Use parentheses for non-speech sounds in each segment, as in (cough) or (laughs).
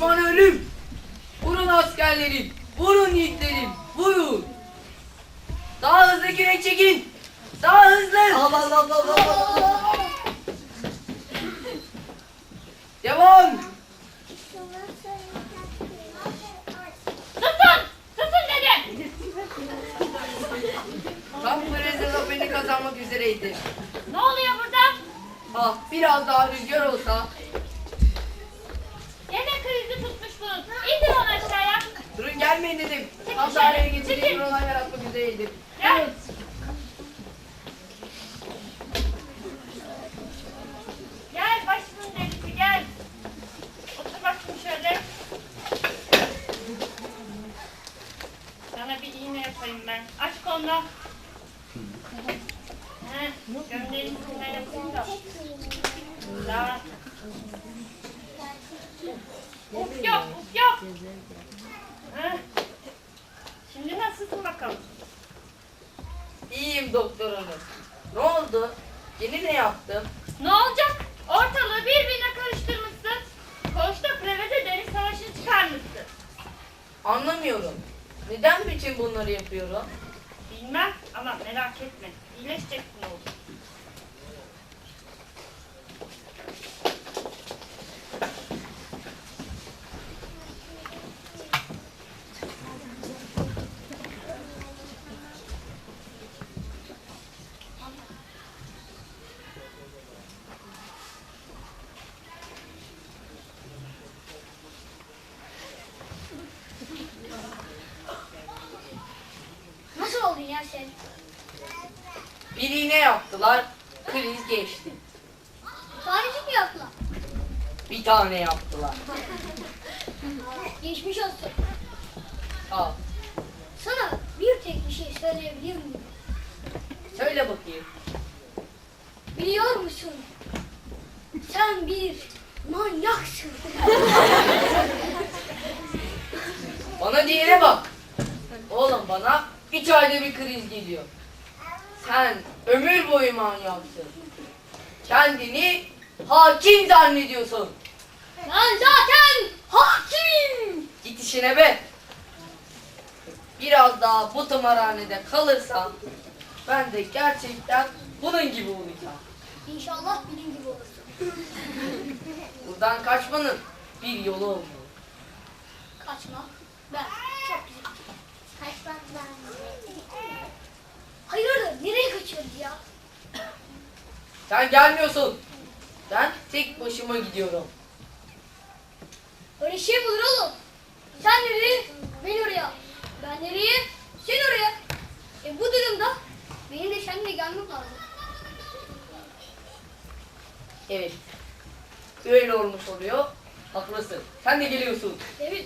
Düşman ölüm! Vurun askerlerim, vurun yiğitlerim, vurun! Daha hızlı kürek çekin! Daha hızlı! Allah Allah Allah Allah. Allah. Devam! Susun. Susun dedim. Tam Brezilya zaferini kazanmak üzereydi. Ne oluyor burada? Ah biraz daha rüzgar olsa İndir onu aşağıya. Durun gelmeyin dedim. Tam daireye getirdiğim bir olay yaratmak üzereydim. Gel. Gel başımın delisi gel. Otur bakayım şöyle. Sana bir iğne yapayım ben. Aç kolunu. Heh, gömleğin üstüne yapayım da. Daha. Uf yok, uf yok. Heh. Şimdi nasılsın bakalım? İyiyim doktor hanım. Ne oldu? Yeni ne yaptım? Ne olacak? Ortalığı birbirine karıştırmışsın. Koçta Prevede deniz savaşını çıkarmışsın. Anlamıyorum. Neden bütün bunları yapıyorum? Bilmem ama merak etme. İyileşeceksin oğlum. Sen? Bir iğne yaptılar, kriz geçti. Tanecik mi yaptılar? Bir tane yaptılar. Geçmiş olsun. Al, Sana bir tek bir şey söyleyebilir miyim? söyle bakayım. Biliyor musun? Sen bir manyaksın. Bana diyene bak. Oğlum bana üç ayda bir kriz geliyor. Sen ömür boyu manyaksın. Kendini hakim zannediyorsun. Ben zaten hakimim. Git işine be. Biraz daha bu tımarhanede kalırsan ben de gerçekten bunun gibi olacağım. İnşallah benim gibi olursun. (laughs) Buradan kaçmanın bir yolu olmalı. Kaçma. Ben. Çok güzel. Kaçmak ben. Hayırdır? Nereye kaçıyoruz ya? Sen gelmiyorsun. Ben tek başıma gidiyorum. Öyle şey mi olur oğlum? Sen nereye? Ben oraya. Ben nereye? Sen oraya. E bu durumda benim de seninle gelmem lazım. Evet. Öyle olmuş oluyor. Haklısın. Sen de geliyorsun. Evet.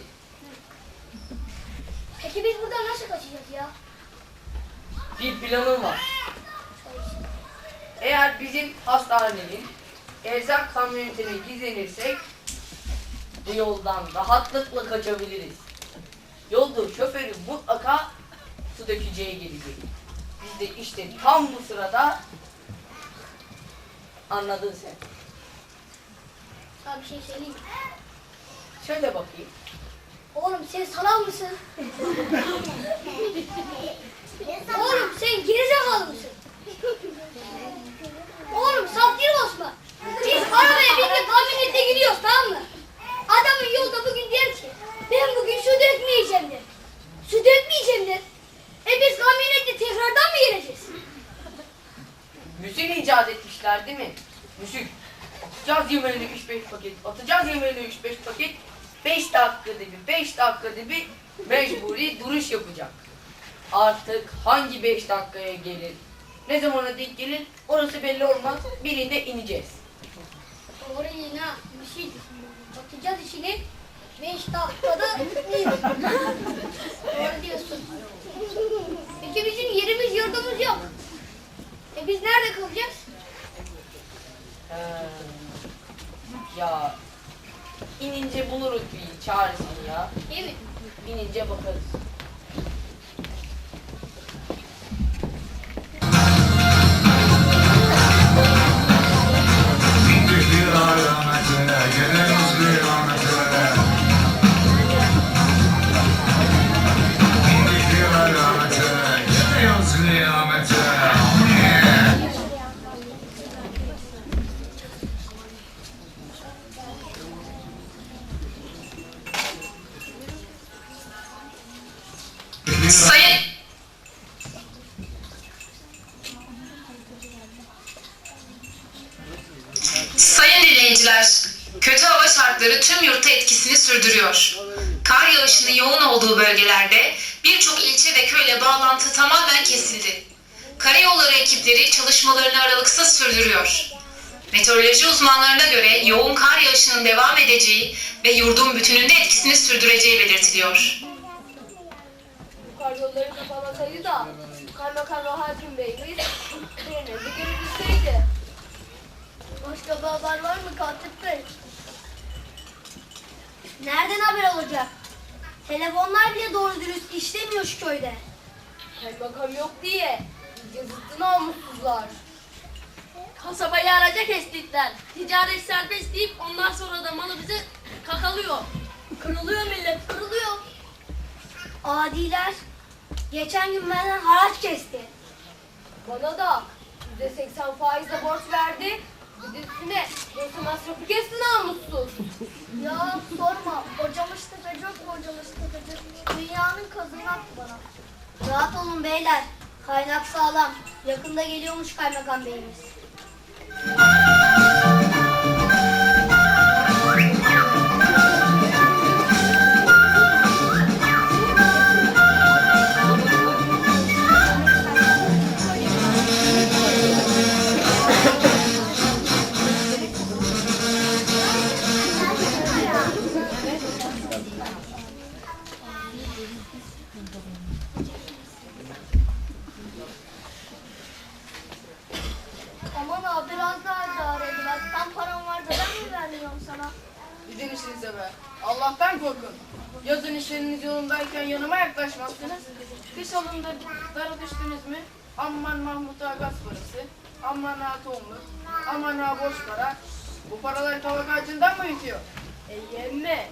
Peki biz buradan nasıl kaçacağız ya? Bir planım var. Eğer bizim hastanenin erzak kamyonetine gizlenirsek bu yoldan rahatlıkla kaçabiliriz. Yolda şoförü mutlaka su dökeceğe gelecek. Biz de işte tam bu sırada anladın sen. Sana bir şey söyleyeyim. mi? Şöyle bakayım. Oğlum sen salak mısın? (laughs) Oğlum sen gerizekalı mısın? Oğlum saf değil mi Osman? Arabaya bindik kamyonette gidiyoruz tamam mı? Adamın yolda bugün der ki ben bugün su dökmeyeceğim der. Su dökmeyeceğim der. E biz kamyonette tekrardan mı geleceğiz? Müsil icat etmişler değil mi? Müsil. Atacağız yemeğine 3-5 paket, atacağız yemeğine 3-5 paket. 5 dakikada bir, 5 dakikada bir mecburi duruş yapacak. Artık hangi 5 dakikaya gelir, ne zamana denk gelir orası belli olmaz. Birinde ineceğiz. Ha. Bir şey. Bakacağız işini. 5 dakikada Doğru diyorsun. Peki bizim yerimiz yurdumuz yok. E biz nerede kalacağız? He. Ya inince buluruz bir çaresini ya. Değil mi? İnince bakarız. Kötü hava şartları tüm yurtta etkisini sürdürüyor. Kar yağışının yoğun olduğu bölgelerde birçok ilçe ve köyle bağlantı tamamen kesildi. Karayolları ekipleri çalışmalarını aralıksız sürdürüyor. Meteoroloji uzmanlarına göre yoğun kar yağışının devam edeceği ve yurdun bütününde etkisini sürdüreceği belirtiliyor. Kar yolları da kaymakam ve hakim beyimiz yerinizi görebilseydi. Başka haber var mı Katip Bey? Nereden haber olacak? Telefonlar bile doğru dürüst işlemiyor şu köyde. Kaymakam yok diye yazıttı namussuzlar. Kasabayı araca kestiler. Ticaret serbest deyip ondan sonra da malı bize kakalıyor. Kırılıyor millet. Kırılıyor. Adiler geçen gün benden haraç kesti. Bana da yüzde seksen faizle borç verdi. Bir de üstüne neyse masrafı kesti namussuz. Ya sorma. Kocamış tefeci yok kocamış tefeci. Dünyanın kazını attı bana. Rahat olun beyler. Kaynak sağlam. Yakında geliyormuş kaymakam beyimiz. Yolundayken yanıma yaklaşmazsınız. Kış alında dara düştünüz mü? Aman Mahmut Ağa gaz parası. Aman ha tohumluk. Aman ha boş para. Bu paralar kavak ağacından mı bitiyor? E yemme.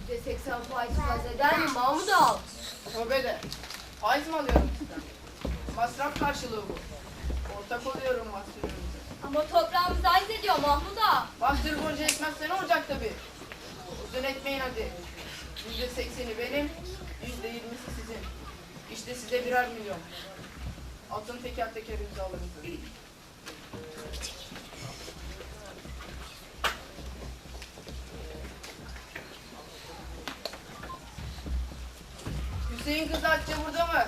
Yüzde seksen faiz faz eder mi Mahmut al? Tövbe de. Faiz mi alıyorum sizden? Masraf karşılığı bu. Ortak oluyorum mahsulünüze. Ama toprağımız aiz ediyor Mahmut ağa. Bastır borcu etmezse ne olacak tabii. Uzun etmeyin hadi. Yüzde sekseni benim, yüzde yirmisi sizin. İşte size birer milyon. Atın teker teker imzalarınızı. Hüseyin Kızakçı burada mı?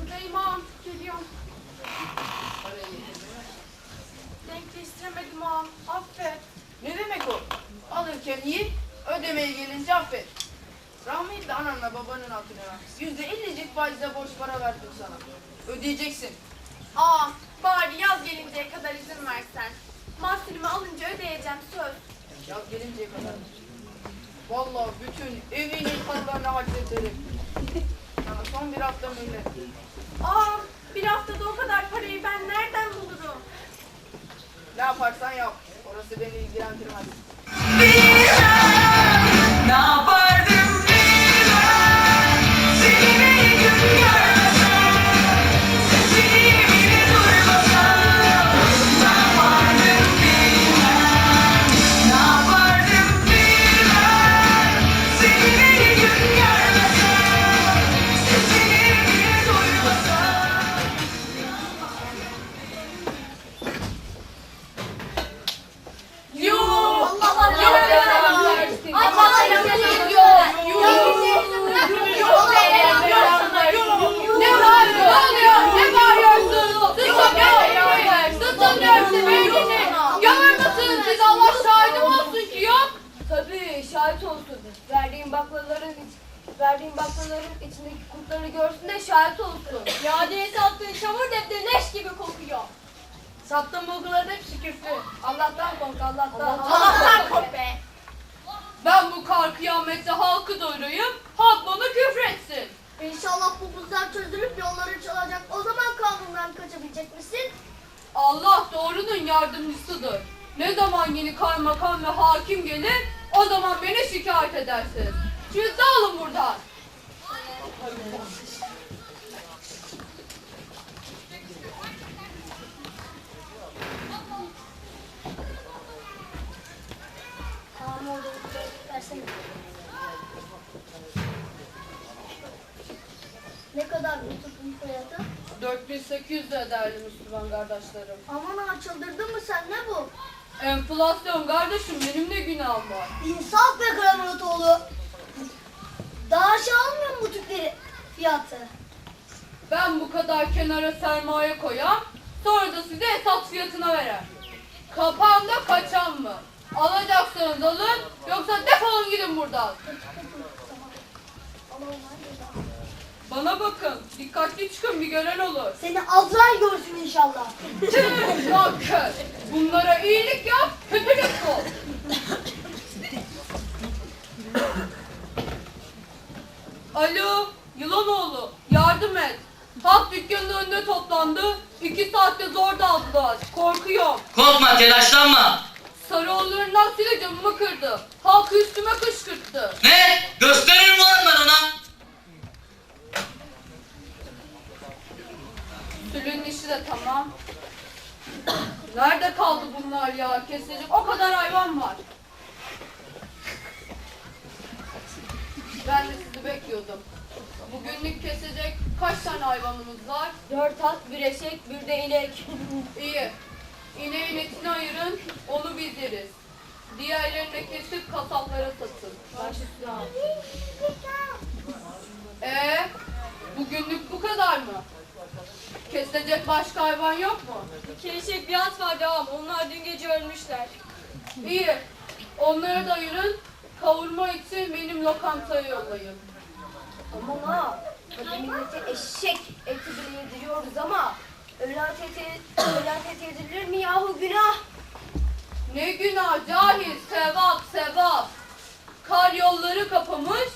Buradayım ağam. Geliyorum. Mi? Denkleştiremedim ağam. Affet. Ne demek o? Alırken iyi, ödemeye gelince affet. Rahmetli ananla babanın hatırına yüzde ellicik faizle borç para verdim sana. Ödeyeceksin. Aa, bari yaz gelinceye kadar izin versen. Mahsulümü alınca ödeyeceğim söz. Yaz gelinceye kadar. Vallahi bütün evin paralarını harcederim. Sana son bir hafta mühlet. Aa, bir haftada o kadar parayı ben nereden bulurum? Ne yaparsan yap. Orası beni ilgilendirmez. Ne yapardım kıyamette halkı doyurayım. Halk bana küfretsin. İnşallah bu buzlar çözülüp yolları çalacak. O zaman kanundan kaçabilecek misin? Allah doğrunun yardımcısıdır. Ne zaman yeni kaymakam ve hakim gelir, o zaman beni şikayet edersiniz. Şimdi dağılın buradan. Tamam oldu. Versene. Ne kadar tüpün fiyatı? 4800 de Müslüman kardeşlerim. Aman ha çıldırdın mı sen ne bu? Enflasyon kardeşim benim de günahım var. İnsaf be Karamurotoğlu. Daha aşağı almıyor mu bu tüpleri fiyatı? Ben bu kadar kenara sermaye koyam, sonra da size hesap fiyatına verem. Kapan da kaçan mı? Alacaksanız alın, yoksa defolun gidin buradan. Bana bakın, dikkatli çıkın bir gören olur. Seni Azrail görsün inşallah. Tüh, nankör. Bunlara iyilik yap, kötülük bul. Alo, Yılanoğlu, yardım et. Halk dükkanın önünde toplandı. İki saatte zor daldılar. Korkuyorum. Korkma telaşlanma. Sarıoğullarından Nasile camımı kırdı. Halkı üstüme kışkırttı. Ne? Gösteririm ulan ben ona. Sülün işi de tamam. Nerede kaldı bunlar ya? Kesilecek o kadar hayvan var. Ben de sizi bekliyordum. Bugünlük kesecek kaç tane hayvanımız var? Dört at, bir eşek, bir de inek. (laughs) İyi. İneğin etini ayırın, onu biz yeriz. Diğerlerini kesip kasaplara satın. Ee, bugünlük bu kadar mı? Kesilecek başka hayvan yok mu? Eşek, bir at vardı ağam. Onlar dün gece ölmüşler. İyi. Onları da ayırın. Kavurma için benim lokantaya yollayın. Aman ha. Hadi millete eşek eti bile yediriyoruz ama öğlen eti, öğlen eti yedirilir mi yahu günah? Ne günah cahil, sevap, sevap. Kar yolları kapamış.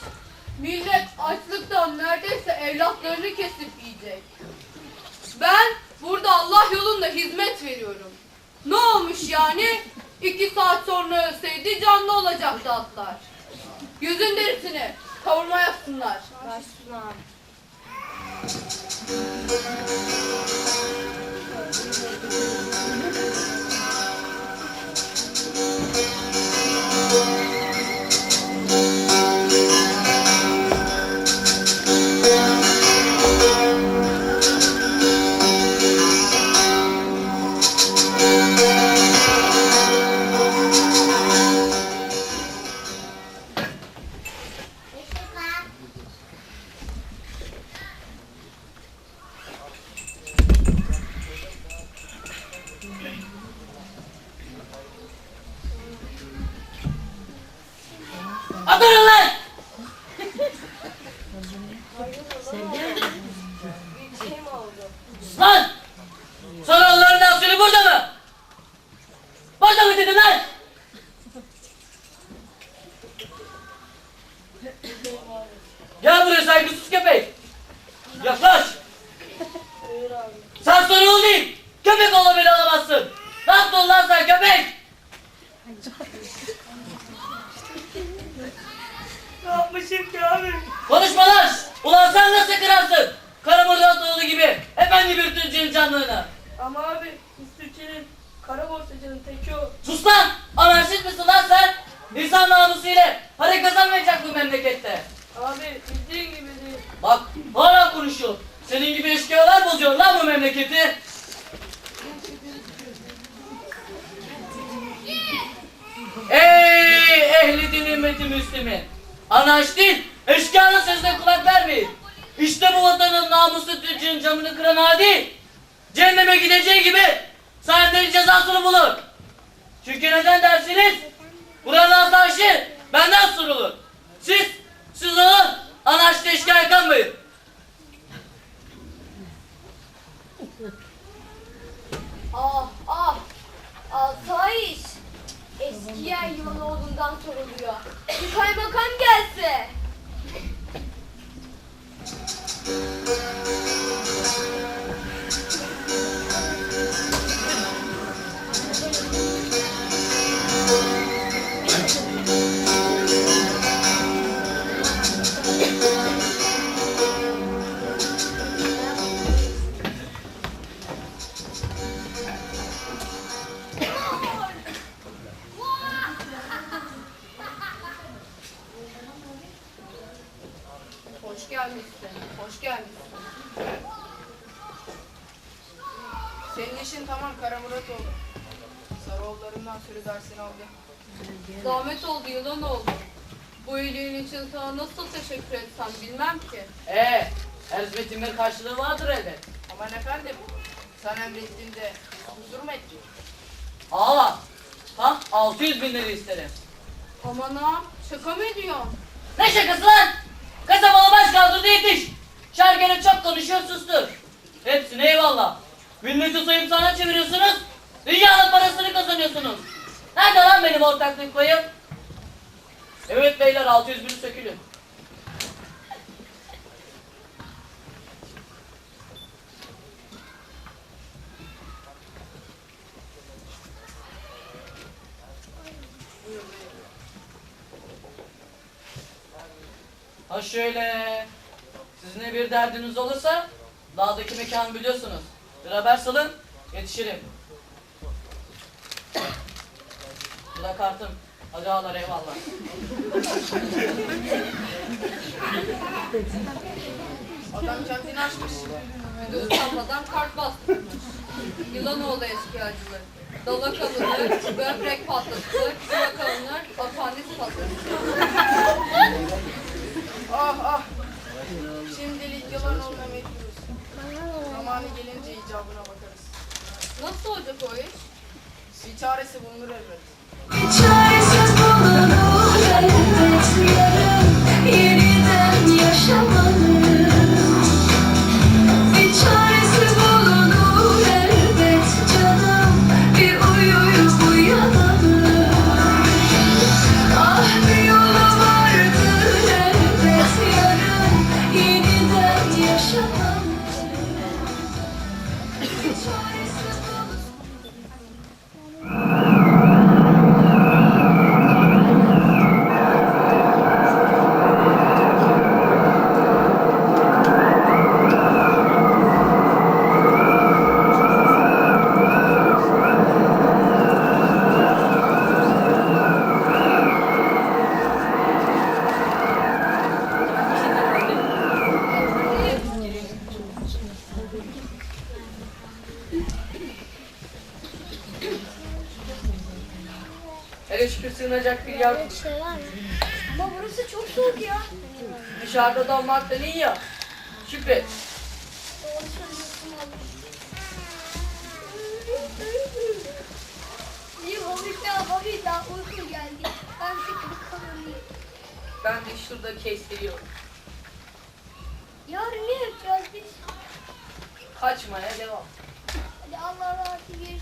Millet açlıktan neredeyse evlatlarını kesip yiyecek. Ben burada Allah yolunda hizmet veriyorum. Ne olmuş yani? İki saat sonra ölseydi canlı olacaktı atlar. Yüzün derisini kavurma yapsınlar. Atın Lan! Ah ah Altayiş. Eski yer yılan olduğundan soruluyor. Bir kaymakam gelse. Gelmişsin. Hoş gelmişsin. Senin işin tamam Karamuratoğlu. Sarıoğullarından sürü dersini aldı. Zahmet oldu, yılan oldu. Bu iyiliğin için sana nasıl teşekkür etsem bilmem ki. Ee, bir karşılığı vardır elbet. Aman efendim, sen emrettiğinde huzur mu ettin? Ağla. Tam 600 bin lira isterim. Aman ağam, şaka mı ediyorsun? Ne şakası lan? Konuşuyor sustur. Hepsine eyvallah. Milleti soyup sana çeviriyorsunuz. Dünyanın parasını kazanıyorsunuz. Nerede lan benim ortaklık payım? Evet beyler 600 bin sökülün. Ha şöyle. Sizinle bir derdiniz olursa dağdaki mekanı biliyorsunuz. Bir haber salın, yetişirim. Bu da kartım. Hadi ağlar eyvallah. Adam kendini açmış. Düz kafadan kart bastırmış. Yılanoğlu eşkıyacılığı. Dalak alınır, böbrek patlatılır, kulak alınır, apandis patlatılır. ah ah. Şimdilik Yılanoğlu'na mecburuz. Zamanı gelince icabına bakarız. Nasıl olacak o iş? Bir çaresi bulunur elbet. Çaresiz bulunur elbet Dışarıda donmaktan iyi ya. Abi. Bir hafiften hafiften uyku geldi. Ben sıkılıp kalayım. Ben de şurada kestiriyorum. Yarın ne yapacağız biz? Kaçmaya devam. Hadi Allah razı versin.